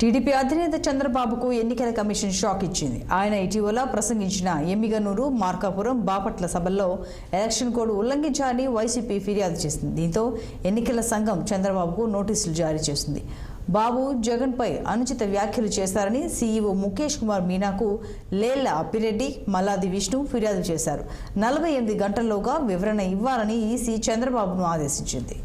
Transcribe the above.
TDP అధినేత చంద్రబాబుకు ఎన్నికల కమిషన్ షాక్ ఇచ్చింది. ఆయన ఇటీవల ప్రసంగించిన ఎమ్మిగనూరు మార్కాపురం బాపట్ల సభల్లో ఎలక్షన్ కోడ్ ఉల్లంఘించాలని వైసీపీ ఫిర్యాదు చేసింది. దీంతో ఎన్నికల సంఘం చంద్రబాబుకు నోటీసులు జారీ చేసింది. బాబు జగన్పై అనుచిత వ్యాఖ్యలు చేశారని సీఈఓ ముఖేష్ కుమార్ మీనాకు లేళ్ళ అప్పిరెడ్డి మల్లాది విష్ణు ఫిర్యాదు చేశారు. నలభై ఎనిమిది గంటల్లోగా వివరణ ఇవ్వాలని ఈసీ చంద్రబాబును ఆదేశించింది.